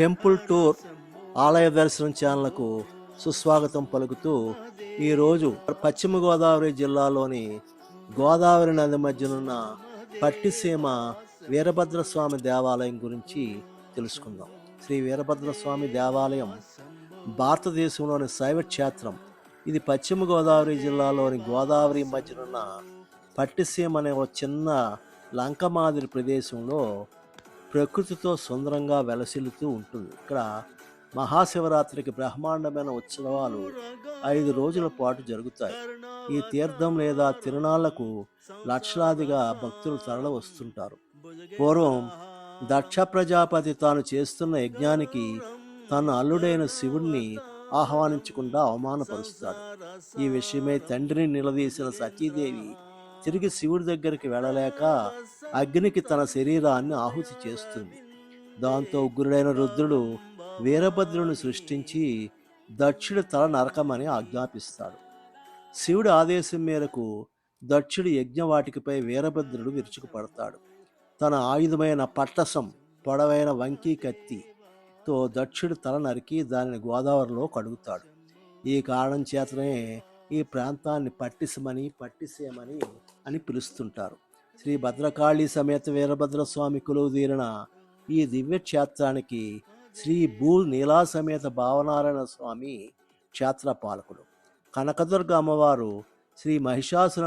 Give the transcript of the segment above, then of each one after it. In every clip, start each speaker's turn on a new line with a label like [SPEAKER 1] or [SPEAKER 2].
[SPEAKER 1] temple tour ఆలయ దర్శనం ఛానల్కు సుస్వాగతం పలుకుతూ ఈరోజు పశ్చిమ గోదావరి జిల్లాలోని గోదావరి నది మధ్యనున్న పట్టిసీమ వీరభద్రస్వామి దేవాలయం గురించి తెలుసుకుందాం శ్రీ వీరభద్రస్వామి దేవాలయం భారతదేశంలోని శైవ క్షేత్రం ఇది పశ్చిమ గోదావరి జిల్లాలోని గోదావరి మధ్యనున్న పట్టిసీమ అనే ఒక చిన్న లంక మాదిరి ప్రదేశంలో ప్రకృతితో సుందరంగా వెలసిల్లుతూ ఉంటుంది ఇక్కడ మహాశివరాత్రికి బ్రహ్మాండమైన ఉత్సవాలు ఐదు రోజుల పాటు జరుగుతాయి ఈ తీర్థం లేదా తిరునాళ్లకు లక్షలాదిగా భక్తులు తరలి వస్తుంటారు పూర్వం దక్ష ప్రజాపతి తాను చేస్తున్న యజ్ఞానికి తన అల్లుడైన శివుణ్ణి ఆహ్వానించకుండా అవమానపరుస్తాడు ఈ విషయమై తండ్రిని నిలదీసిన సతీదేవి తిరిగి శివుడి దగ్గరికి వెళ్ళలేక అగ్నికి తన శరీరాన్ని ఆహుతి చేస్తుంది దాంతో ఉగ్రుడైన రుద్రుడు వీరభద్రుని సృష్టించి దక్షుడు తల నరకమని ఆజ్ఞాపిస్తాడు శివుడి ఆదేశం మేరకు దక్షుడు యజ్ఞవాటికపై వీరభద్రుడు విరుచుకుపడతాడు తన ఆయుధమైన పట్టసం పొడవైన వంకీ కత్తితో దక్షుడు తల నరికి దానిని గోదావరిలో కడుగుతాడు ఈ కారణం చేతనే ఈ ప్రాంతాన్ని పట్టిసమని పట్టిసేమని అని పిలుస్తుంటారు శ్రీ భద్రకాళి సమేత వీరభద్ర స్వామి కొలువు తీరిన ఈ దివ్యక్షేత్రానికి శ్రీ భూ నీలా సమేత భావనారాయణ స్వామి క్షేత్ర పాలకుడు కనకదుర్గ అమ్మవారు శ్రీ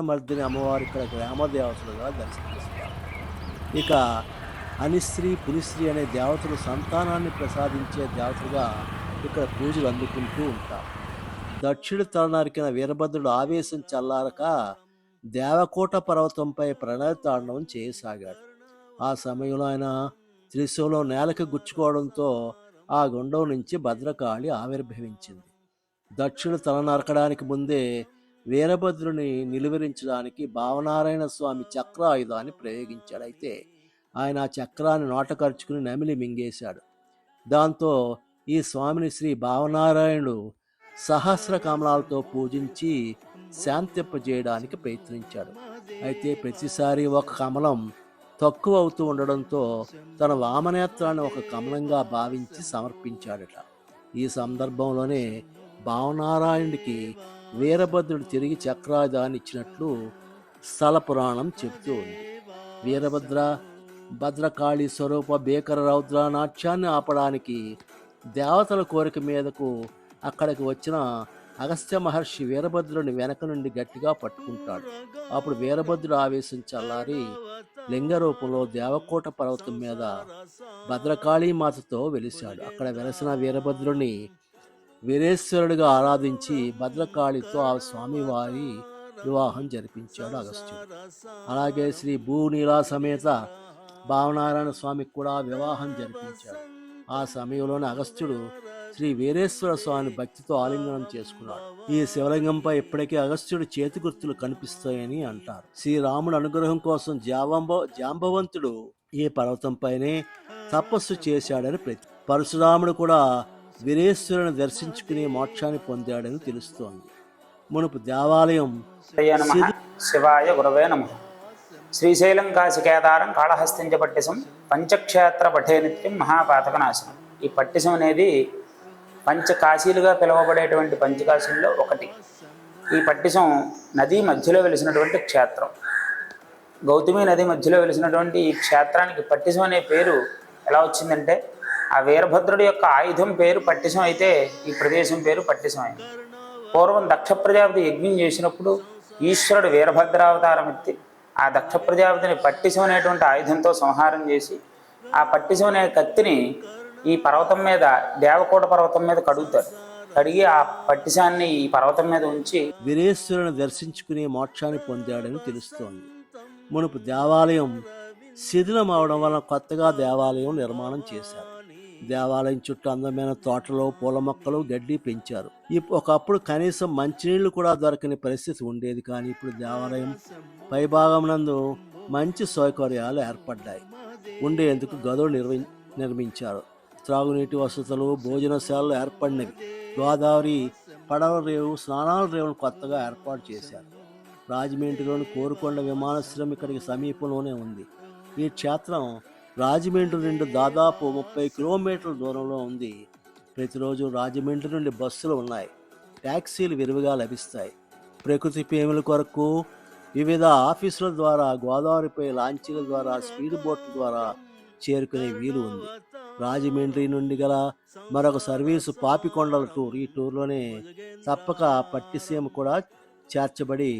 [SPEAKER 1] మర్దిని అమ్మవారు ఇక్కడ గ్రామదేవతలుగా దర్శనమిస్తారు ఇక అనిశ్రీ పులిశ్రీ అనే దేవతలు సంతానాన్ని ప్రసాదించే దేవతలుగా ఇక్కడ పూజలు అందుకుంటూ ఉంటారు దక్షిణ తలనారికిన వీరభద్రుడు ఆవేశం చల్లారక దేవకోట పర్వతంపై ప్రణయతాండవం చేయసాగాడు ఆ సమయంలో ఆయన త్రిశూలం నేలకు గుచ్చుకోవడంతో ఆ గుండం నుంచి భద్రకాళి ఆవిర్భవించింది దక్షిణ తలనరకడానికి ముందే వీరభద్రుని నిలువరించడానికి భావనారాయణ స్వామి చక్ర ఆయుధాన్ని ప్రయోగించాడైతే ఆయన ఆ చక్రాన్ని నోటకరుచుకుని నమిలి మింగేశాడు దాంతో ఈ స్వామిని శ్రీ భావనారాయణుడు సహస్ర కమలాలతో పూజించి శాంతింపజేయడానికి ప్రయత్నించాడు అయితే ప్రతిసారి ఒక కమలం తక్కువ అవుతూ ఉండడంతో తన వామనేత్రాన్ని ఒక కమలంగా భావించి సమర్పించాడట ఈ సందర్భంలోనే భావనారాయణుడికి వీరభద్రుడు తిరిగి చక్రాయుధాన్ని ఇచ్చినట్లు స్థల పురాణం చెబుతూ ఉంది వీరభద్ర భద్రకాళి స్వరూప భీకర రౌద్ర నాట్యాన్ని ఆపడానికి దేవతల కోరిక మీదకు అక్కడికి వచ్చిన అగస్త్య మహర్షి వీరభద్రుని వెనక నుండి గట్టిగా పట్టుకుంటాడు అప్పుడు వీరభద్రుడు ఆవేశం చల్లారి లింగ రూపంలో దేవకోట పర్వతం మీద భద్రకాళీ మాతతో వెలిశాడు అక్కడ వెలసిన వీరభద్రుని వీరేశ్వరుడిగా ఆరాధించి భద్రకాళితో ఆ స్వామివారి వివాహం జరిపించాడు అగస్త్యుడు అలాగే శ్రీ భూనీలా సమేత భావనారాయణ స్వామికి కూడా వివాహం జరిపించాడు ఆ సమయంలోని అగస్త్యుడు శ్రీ వీరేశ్వర స్వామిని భక్తితో ఆలింగనం చేసుకున్నాడు ఈ శివలింగంపై ఇప్పటికే అగస్త్యుడు చేతి గుర్తులు కనిపిస్తాయని అంటారు శ్రీరాముడు అనుగ్రహం కోసం జాంబ జాంబవంతుడు ఈ పర్వతంపైనే తపస్సు చేశాడని ప్రతి పరశురాముడు కూడా వీరేశ్వరుని దర్శించుకుని మోక్షాన్ని పొందాడని తెలుస్తోంది మునుపు దేవాలయం
[SPEAKER 2] శివాయ గురవే నమ శ్రీశైలం కాశి కేదారం కాళహస్తించ పట్టిసం పంచక్షేత్ర పఠే నిత్యం మహాపాతక నాశనం ఈ పట్టిసం అనేది పంచకాశీలుగా పిలువబడేటువంటి పంచకాశీల్లో ఒకటి ఈ పట్టిసం నది మధ్యలో వెలిసినటువంటి క్షేత్రం గౌతమి నది మధ్యలో వెలిసినటువంటి ఈ క్షేత్రానికి పట్టిసం అనే పేరు ఎలా వచ్చిందంటే ఆ వీరభద్రుడి యొక్క ఆయుధం పేరు పట్టిసం అయితే ఈ ప్రదేశం పేరు పట్టిసం అయింది పూర్వం దక్ష ప్రజాపతి యజ్ఞం చేసినప్పుడు ఈశ్వరుడు వీరభద్రావతారం ఎత్తి ఆ దక్ష ప్రజాపతిని పట్టిసం అనేటువంటి ఆయుధంతో సంహారం చేసి ఆ పట్టిసం అనే కత్తిని ఈ పర్వతం మీద దేవకోట పర్వతం మీద కడుగుతారు కడిగి ఆ పట్టిసాన్ని ఈ పర్వతం మీద ఉంచి వీరేశ్వరుని దర్శించుకునే మోక్షాన్ని పొందాడని తెలుస్తోంది మునుపు దేవాలయం శిథిలం అవడం వలన కొత్తగా దేవాలయం నిర్మాణం చేశారు దేవాలయం చుట్టూ అందమైన తోటలు పూల మొక్కలు గడ్డి పెంచారు ఒకప్పుడు కనీసం మంచినీళ్లు కూడా దొరకని పరిస్థితి ఉండేది కానీ ఇప్పుడు దేవాలయం పైభాగం నందు మంచి సౌకర్యాలు ఏర్పడ్డాయి ఉండేందుకు గదులు నిర్వి నిర్మించారు త్రాగునీటి వసతులు భోజనశాలలు ఏర్పడినవి గోదావరి పడవ రేవు స్నానాల రేవును కొత్తగా ఏర్పాటు చేశారు రాజమండ్రిలోని కోరుకొండ విమానాశ్రయం ఇక్కడికి సమీపంలోనే ఉంది ఈ క్షేత్రం రాజమండ్రి నుండి దాదాపు ముప్పై కిలోమీటర్ల దూరంలో ఉంది ప్రతిరోజు రాజమండ్రి నుండి బస్సులు ఉన్నాయి ట్యాక్సీలు విరివిగా లభిస్తాయి ప్రకృతి ప్రేమల కొరకు వివిధ ఆఫీసుల ద్వారా గోదావరిపై లాంచీల ద్వారా స్పీడ్ బోట్ల ద్వారా చేరుకునే వీలు ఉంది రాజమండ్రి నుండి గల మరొక సర్వీసు పాపికొండల టూర్ ఈ టూర్లోనే తప్పక పట్టిసీమ కూడా చేర్చబడి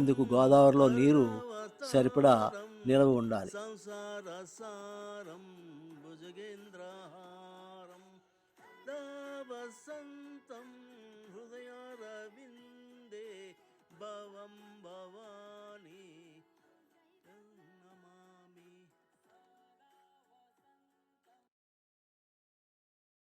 [SPEAKER 2] ఇందుకు గోదావరిలో నీరు సరిపడా నిలవ ఉండాలి హృదయ హృదయారవింద